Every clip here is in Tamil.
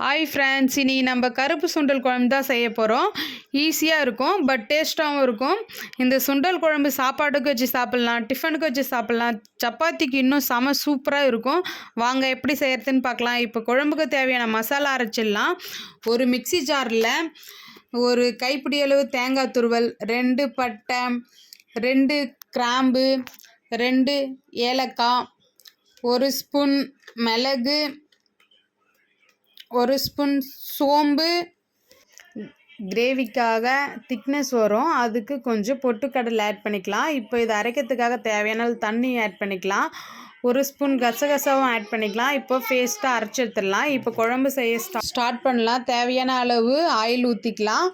ஹாய் ஃப்ரெண்ட்ஸ் இனி நம்ம கருப்பு சுண்டல் குழம்பு தான் செய்ய போகிறோம் ஈஸியாக இருக்கும் பட் டேஸ்ட்டாகவும் இருக்கும். இந்த சுண்டல் குழம்பு சாப்பாட்டுக்கு வச்சு சாப்பிட்லாம் டிஃபனுக்கு வச்சு சாப்பிட்லாம். சப்பாத்திக்கு இன்னும் செம சூப்பராக இருக்கும். வாங்க எப்படி செய்யறதுன்னு பார்க்கலாம். இப்போ குழம்புக்கு தேவையான மசாலா அரைச்சிடலாம். ஒரு மிக்ஸி ஜாரில் ஒரு கைப்பிடி அளவு தேங்காய் துருவல் ரெண்டு பட்டை ரெண்டு கிராம்பு ரெண்டு ஏலக்காய் ஒரு ஸ்பூன் மிளகு ஒரு ஸ்பூன் சோம்பு கிரேவிக்காக திக்னஸ் வரும். அதுக்கு கொஞ்சம் பொட்டுக்கடலை ஆட் பண்ணிக்கலாம். இப்போ இதை அரைக்கிறதுக்காக தேவையான தண்ணி ஆட் பண்ணிக்கலாம். ஒரு ஸ்பூன் கசகசாவும் ஆட் பண்ணிக்கலாம். இப்போ ஃபேஸ்ட்டாக அரைச்சி எடுத்துடலாம். இப்போ குழம்பு செய்ய ஸ்டார்ட் பண்ணலாம். தேவையான அளவு ஆயில் ஊற்றிக்கலாம்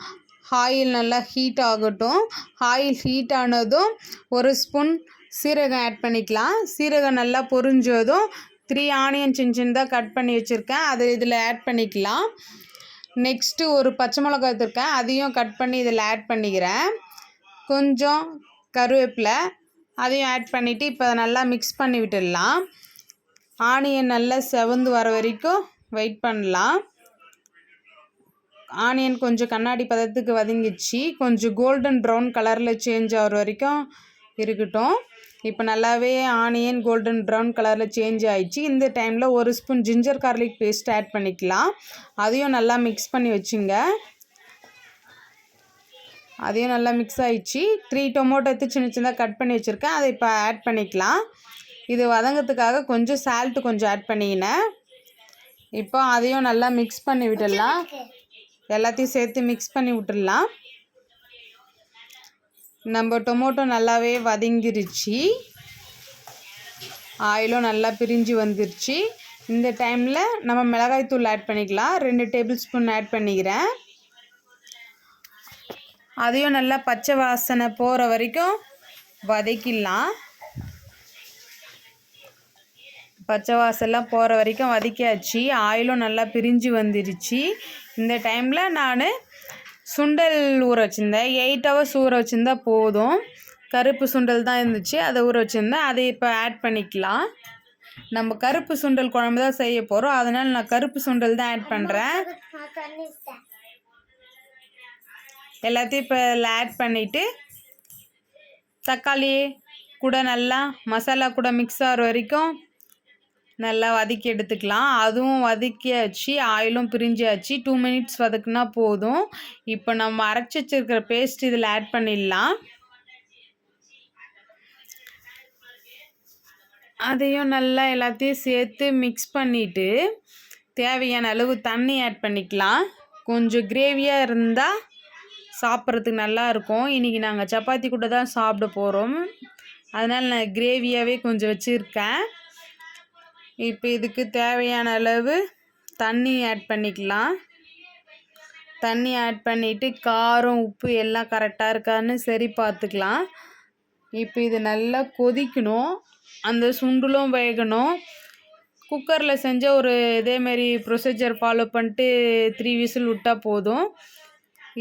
ஆயில் நல்லா ஹீட் ஆகட்டும். ஆயில் ஹீட் ஆனதும் ஒரு ஸ்பூன் சீரகம் ஆட் பண்ணிக்கலாம். சீரகம் நல்லா பொரிஞ்சதும் த்ரீ ஆனியன் சின்ன சின்னதாக கட் பண்ணி வச்சுருக்கேன். அது இதில் ஆட் பண்ணிக்கலாம். நெக்ஸ்ட்டு ஒரு பச்சை மிளகா எடுத்துருக்கேன் அதையும் கட் பண்ணி இதில் ஆட் பண்ணிக்கிறேன். கொஞ்சம் கருவேப்பிலை அதையும் ஆட் பண்ணிவிட்டு இப்போ அதை நல்லா மிக்ஸ் பண்ணி விட்டுடலாம். ஆனியன் நல்லா செவந்து வர வரைக்கும் வெயிட் பண்ணலாம். ஆனியன் கொஞ்சம் கண்ணாடி பதத்துக்கு வதங்கிச்சு கொஞ்சம் கோல்டன் ப்ரௌன் கலரில் சேஞ்ச் ஆகிற வரைக்கும் இருக்கட்டும். இப்போ நல்லாவே ஆனியன் கோல்டன் ப்ரௌன் கலரில் சேஞ்ச் ஆகிடுச்சு இந்த டைமில் ஒரு spoon ginger garlic paste add பண்ணிக்கலாம். அதையும் நல்லா மிக்ஸ் பண்ணி வச்சுங்க. அதையும் நல்லா மிக்ஸ் ஆகிடுச்சு த்ரீ டொமோட்டோ எடுத்து சின்ன சின்னதாக கட் பண்ணி வச்சுருக்கேன். அதை இப்போ ஆட் பண்ணிக்கலாம். இது வதங்கிறதுக்காக கொஞ்சம் சால்ட்டு கொஞ்சம் ஆட் பண்ணிக்கினேன். இப்போ அதையும் நல்லா மிக்ஸ் பண்ணி விட்டுடலாம். எல்லாத்தையும் சேர்த்து மிக்ஸ் பண்ணி விட்டுடலாம். நம்ம டொமோட்டோ நல்லாவே வதங்கிருச்சு. ஆயிலும் நல்லா பிரிஞ்சு வந்துருச்சு. இந்த டைமில் நம்ம மிளகாய் தூள் ஆட் பண்ணிக்கலாம். ரெண்டு டேபிள் ஸ்பூன் ஆட் பண்ணிக்கிறேன். அதையும் நல்லா பச்சை வாசனை போகிற வரைக்கும் வதக்கிடலாம். பச்சை வாசல்லாம் போகிற வரைக்கும் வதக்கியாச்சு. ஆயிலும் நல்லா பிரிஞ்சு வந்துருச்சு. இந்த டைமில் நான் சுண்டல் ஊற வச்சுருந்தேன். எயிட் ஹவர்ஸ் ஊற வச்சுருந்தா போதும். கருப்பு சுண்டல் தான் இருந்துச்சு. அதை ஊற வச்சுருந்தேன் அதை இப்போ ஆட் பண்ணிக்கலாம். நம்ம கருப்பு சுண்டல் குழம்பு தான் செய்ய போகிறோம் அதனால் நான் கருப்பு சுண்டல் தான் ஆட் பண்ணுறேன் எல்லாத்தையும் இப்போ இதில் ஆட் பண்ணிவிட்டு தக்காளி கூட நல்லா மசாலா கூட மிக்ஸ் ஆகிற வரைக்கும் நல்லா வதக்கி எடுத்துக்கலாம். அதுவும் வதக்கியாச்சு ஆயிலும் பிரிஞ்சாச்சு. டூ மினிட்ஸ் வதக்குனா போதும். இப்போ நம்ம அரைச்சி வச்சிருக்கிற பேஸ்ட் இதில் ஆட் பண்ணிடலாம். அதையும் நல்லா எல்லாத்தையும் சேர்த்து மிக்ஸ் பண்ணிவிட்டு தேவையான அளவு தண்ணி ஆட் பண்ணிக்கலாம். கொஞ்சம் கிரேவியாக இருந்தால் சாப்பிட்றதுக்கு நல்லா இருக்கும். இன்றைக்கி நாங்கள் சப்பாத்தி கூட தான் சாப்பிட போகிறோம் அதனால் நான் கிரேவியாகவே கொஞ்சம் வச்சுருக்கேன். இப்போ இதுக்கு தேவையான அளவு தண்ணி ஆட் பண்ணிக்கலாம். தண்ணி ஆட் பண்ணிவிட்டு காரம் உப்பு எல்லாம் கரெக்டாக இருக்கான்னு சரி பார்த்துக்கலாம். இப்போ இது நல்லா கொதிக்கணும். அந்த சுண்டலும் வேகணும். குக்கரில் செஞ்ச ஒரு இதேமாரி ப்ரொசீஜர் ஃபாலோ பண்ணிட்டு த்ரீ விசில் விட்டால் போதும்.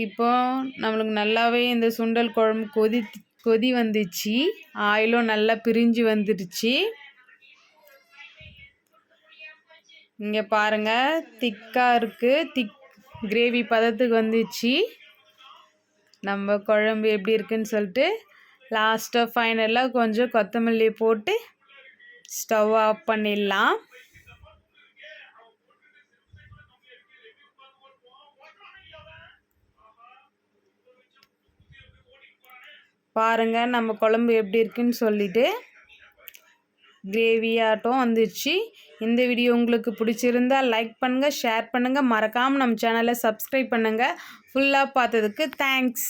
இப்போ நம்மளுக்கு நல்லாவே இந்த சுண்டல் குழம்பு கொதி கொதி வந்துச்சு. ஆயிலும் நல்லா பிரிஞ்சு வந்துடுச்சு. இங்கே பாருங்கள் திக்காக இருக்குது திக் கிரேவி பதத்துக்கு வந்துச்சு. நம்ம குழம்பு எப்படி இருக்குன்னு சொல்லிட்டு லாஸ்ட்டாக ஃபைனலாக கொஞ்சம் கொத்தமல்லி போட்டு ஸ்டவ் ஆஃப் பண்ணிடலாம். பாருங்கள் நம்ம குழம்பு எப்படி இருக்குன்னு சொல்லிவிட்டு கிரேவியாட்டும் வந்துச்சு இந்த வீடியோ உங்களுக்கு பிடிச்சிருந்தா லைக் பண்ணுங்கள் ஷேர் பண்ணுங்கள் மறக்காமல் நம்ம சேனலை சப்ஸ்கிரைப் பண்ணுங்கள் ஃபுல்லாக பார்த்ததுக்கு தேங்க்ஸ்